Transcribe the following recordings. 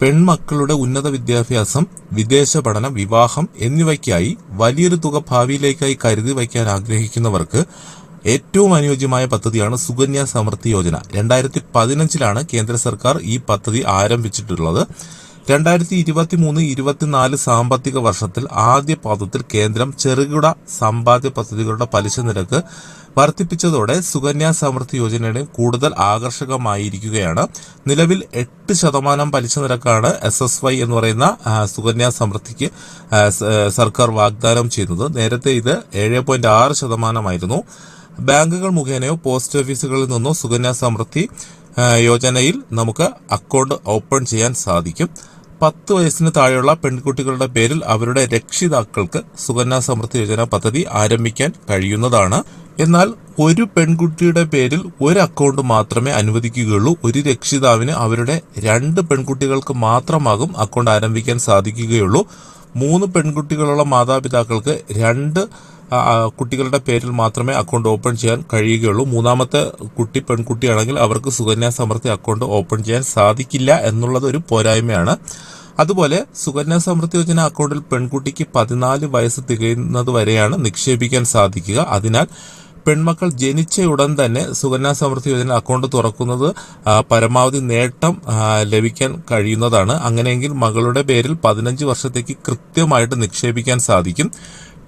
പെൺമക്കളുടെ ഉന്നത വിദ്യാഭ്യാസം വിദേശ പഠനം വിവാഹം എന്നിവയ്ക്കായി വലിയൊരു തുക ഭാവിയിലേക്കായി കരുതി വയ്ക്കാൻ ആഗ്രഹിക്കുന്നവർക്ക് ഏറ്റവും അനുയോജ്യമായ പദ്ധതിയാണ് സുകന്യ സമൃദ്ധി യോജന. രണ്ടായിരത്തി പതിനഞ്ചിലാണ് കേന്ദ്ര സർക്കാർ ഈ പദ്ധതി ആരംഭിച്ചിട്ടുള്ളത്. രണ്ടായിരത്തി ഇരുപത്തി മൂന്ന് ഇരുപത്തിനാല് സാമ്പത്തിക വർഷത്തിൽ ആദ്യ പാദത്തിൽ കേന്ദ്രം ചെറുകിട സമ്പാദ്യ പദ്ധതികളുടെ പലിശ നിരക്ക് വർദ്ധിപ്പിച്ചതോടെ സുകന്യാ സമൃദ്ധി യോജനയുടെ കൂടുതൽ ആകർഷകമായിരിക്കുകയാണ്. നിലവിൽ എട്ട് ശതമാനം പലിശ നിരക്കാണ് എസ് എസ് വൈ എന്ന് പറയുന്ന സുകന്യാ സമൃദ്ധിക്ക് സർക്കാർ വാഗ്ദാനം ചെയ്യുന്നത്. നേരത്തെ ഇത് ഏഴ് പോയിന്റ് ആറ് ശതമാനമായിരുന്നു. ബാങ്കുകൾ മുഖേനയോ പോസ്റ്റ് ഓഫീസുകളിൽ നിന്നോ സുകന്യാ സമൃദ്ധി യോജനയിൽ നമുക്ക് അക്കൗണ്ട് ഓപ്പൺ ചെയ്യാൻ സാധിക്കും. പത്ത് വയസ്സിന് താഴെയുള്ള പെൺകുട്ടികളുടെ പേരിൽ അവരുടെ രക്ഷിതാക്കൾക്ക് സുകന്യ സമൃദ്ധി യോജന പദ്ധതി ആരംഭിക്കാൻ കഴിയുന്നതാണ്. എന്നാൽ ഒരു പെൺകുട്ടിയുടെ പേരിൽ ഒരു അക്കൗണ്ട് മാത്രമേ അനുവദിക്കുകയുള്ളൂ. ഒരു രക്ഷിതാവിന് അവരുടെ രണ്ട് പെൺകുട്ടികൾക്ക് മാത്രമാകും അക്കൗണ്ട് ആരംഭിക്കാൻ സാധിക്കുകയുള്ളൂ. മൂന്ന് പെൺകുട്ടികളുള്ള മാതാപിതാക്കൾക്ക് രണ്ട് കുട്ടികളുടെ പേരിൽ മാത്രമേ അക്കൗണ്ട് ഓപ്പൺ ചെയ്യാൻ കഴിയുകയുള്ളൂ. മൂന്നാമത്തെ കുട്ടി പെൺകുട്ടിയാണെങ്കിൽ അവർക്ക് സുകന്യ സമൃദ്ധി അക്കൗണ്ട് ഓപ്പൺ ചെയ്യാൻ സാധിക്കില്ല എന്നുള്ളത് ഒരു പോരായ്മയാണ്. അതുപോലെ സുകന്യ സമൃദ്ധി യോജന അക്കൗണ്ടിൽ പെൺകുട്ടിക്ക് പതിനാല് വയസ്സ് തികയുന്നത് വരെയാണ് നിക്ഷേപിക്കാൻ സാധിക്കുക. അതിനാൽ പെൺമക്കൾ ജനിച്ച ഉടൻ തന്നെ സുകന്യ സമൃദ്ധി യോജന അക്കൗണ്ട് തുറക്കുന്നത് പരമാവധി നേട്ടം ലഭിക്കാൻ കഴിയുന്നതാണ്. അങ്ങനെയെങ്കിൽ മകളുടെ പേരിൽ പതിനഞ്ച് വർഷത്തേക്ക് കൃത്യമായിട്ട് നിക്ഷേപിക്കാൻ സാധിക്കും.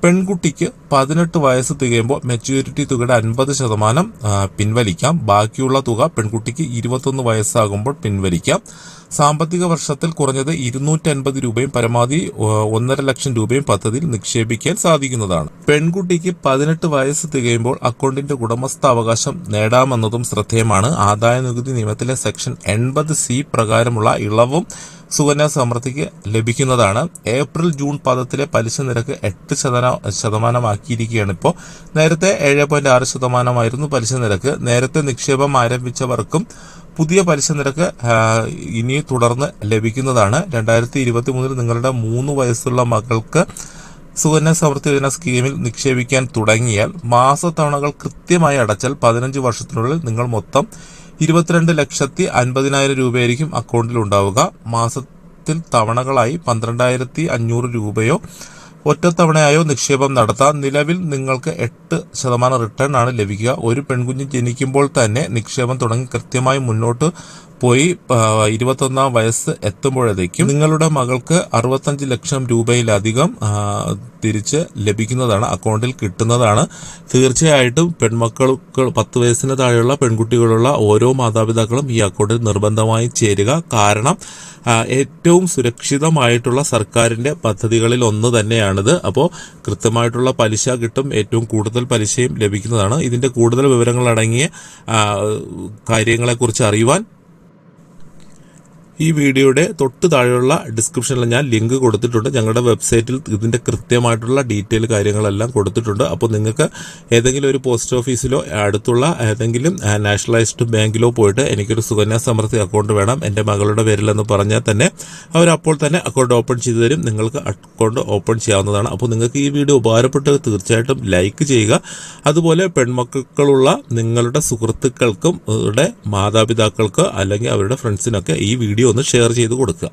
പെൺകുട്ടിക്ക് പതിനെട്ട് വയസ്സ് തികയുമ്പോൾ മെച്യൂരിറ്റി തുകയുടെ അൻപത് ശതമാനം പിൻവലിക്കാം. ബാക്കിയുള്ള തുക പെൺകുട്ടിക്ക് ഇരുപത്തൊന്ന് വയസ്സാകുമ്പോൾ പിൻവലിക്കാം. സാമ്പത്തിക വർഷത്തിൽ കുറഞ്ഞത് ഇരുന്നൂറ്റി അൻപത് രൂപയും പരമാവധി ഒന്നര ലക്ഷം രൂപയും പദ്ധതിയിൽ നിക്ഷേപിക്കാൻ സാധിക്കുന്നതാണ്. പെൺകുട്ടിക്ക് പതിനെട്ട് വയസ്സ് തികയുമ്പോൾ അക്കൗണ്ടിന്റെ ഉടമസ്ഥാവകാശം നേടാമെന്നതും ശ്രദ്ധേയമാണ്. ആദായ നികുതി നിയമത്തിലെ സെക്ഷൻ എൺപത് സി പ്രകാരമുള്ള ഇളവും സുകന്യ സമൃദ്ധിക്ക് ലഭിക്കുന്നതാണ്. ഏപ്രിൽ ജൂൺ പദത്തിലെ പലിശ നിരക്ക് എട്ട് ശതമാനം ശതമാനമാക്കിയിരിക്കുകയാണ്. ഇപ്പോൾ നേരത്തെ ഏഴ് പോയിന്റ് ആറ് ശതമാനമായിരുന്നു പലിശ നിരക്ക്. നേരത്തെ നിക്ഷേപം ആരംഭിച്ചവർക്കും പുതിയ പലിശ നിരക്ക് ഇനി തുടർന്ന് ലഭിക്കുന്നതാണ്. രണ്ടായിരത്തി ഇരുപത്തി മൂന്നിൽ നിങ്ങളുടെ മൂന്ന് വയസ്സുള്ള മകൾക്ക് സുകന്യ സമൃദ്ധി യോജന സ്കീമിൽ നിക്ഷേപിക്കാൻ തുടങ്ങിയാൽ മാസത്തവണകൾ കൃത്യമായി അടച്ചാൽ പതിനഞ്ച് വർഷത്തിനുള്ളിൽ നിങ്ങൾ മൊത്തം ഇരുപത്തിരണ്ട് ലക്ഷത്തി അൻപതിനായിരം രൂപയായിരിക്കും അക്കൗണ്ടിൽ ഉണ്ടാവുക. മാസത്തിൽ തവണകളായി പന്ത്രണ്ടായിരത്തി അഞ്ഞൂറ് രൂപയോ ഒറ്റത്തവണയായോ നിക്ഷേപം നടത്താം നിലവിൽ നിങ്ങൾക്ക് എട്ട് ശതമാനം റിട്ടേൺ ആണ് ലഭിക്കുക. ഒരു പെൺകുഞ്ഞ് ജനിക്കുമ്പോൾ തന്നെ നിക്ഷേപം തുടങ്ങി കൃത്യമായി മുന്നോട്ട് പോയി ഇരുപത്തൊന്നാം വയസ്സ് എത്തുമ്പോഴത്തേക്കും നിങ്ങളുടെ മകൾക്ക് അറുപത്തഞ്ച് ലക്ഷം രൂപയിലധികം തിരിച്ച് ലഭിക്കുന്നതാണ് അക്കൗണ്ടിൽ കിട്ടുന്നതാണ്. തീർച്ചയായിട്ടും പെൺമക്കൾക്ക് പത്ത് വയസ്സിന് താഴെയുള്ള പെൺകുട്ടികളുള്ള ഓരോ മാതാപിതാക്കളും ഈ അക്കൗണ്ടിൽ നിർബന്ധമായി ചേരുക. കാരണം ഏറ്റവും സുരക്ഷിതമായിട്ടുള്ള സർക്കാരിന്റെ പദ്ധതികളിൽ ഒന്ന് തന്നെയാണിത്. അപ്പോൾ കൃത്യമായിട്ടുള്ള പലിശ കിട്ടും ഏറ്റവും കൂടുതൽ പലിശയും ലഭിക്കുന്നതാണ്. ഇതിന്റെ കൂടുതൽ വിവരങ്ങൾ അടങ്ങിയ കാര്യങ്ങളെക്കുറിച്ച് അറിയുവാൻ ഈ വീഡിയോയുടെ തൊട്ട് താഴെയുള്ള ഡിസ്ക്രിപ്ഷനിൽ ഞാൻ ലിങ്ക് കൊടുത്തിട്ടുണ്ട്. ഞങ്ങളുടെ വെബ്സൈറ്റിൽ ഇതിന്റെ കൃത്യമായിട്ടുള്ള ഡീറ്റെയിൽ കാര്യങ്ങളെല്ലാം കൊടുത്തിട്ടുണ്ട്. അപ്പോൾ നിങ്ങൾക്ക് ഏതെങ്കിലും ഒരു പോസ്റ്റ് ഓഫീസിലോ അടുത്തുള്ള ഏതെങ്കിലും നാഷണലൈസ്ഡ് ബാങ്കിലോ പോയിട്ട് എനിക്കൊരു സുകന്യ സമൃദ്ധി അക്കൗണ്ട് വേണം. എന്റെ മകളുടെ പേരിലെന്ന് പറഞ്ഞാൽ തന്നെ അവർ അപ്പോൾ തന്നെ അക്കൗണ്ട് ഓപ്പൺ ചെയ്തു തരും. നിങ്ങൾക്ക് അക്കൗണ്ട് ഓപ്പൺ ചെയ്യാവുന്നതാണ്. അപ്പോൾ നിങ്ങൾക്ക് ഈ വീഡിയോ ഉപകാരപ്പെട്ട് തീർച്ചയായിട്ടും ലൈക്ക് ചെയ്യുക. അതുപോലെ പെൺമക്കളുള്ള നിങ്ങളുടെ സുഹൃത്തുക്കൾക്കും അവരുടെ മാതാപിതാക്കൾക്ക് അല്ലെങ്കിൽ അവരുടെ ഫ്രണ്ട്സിനൊക്കെ ഈ ഒന്ന് ഷെയർ ചെയ്ത് കൊടുക്കുക.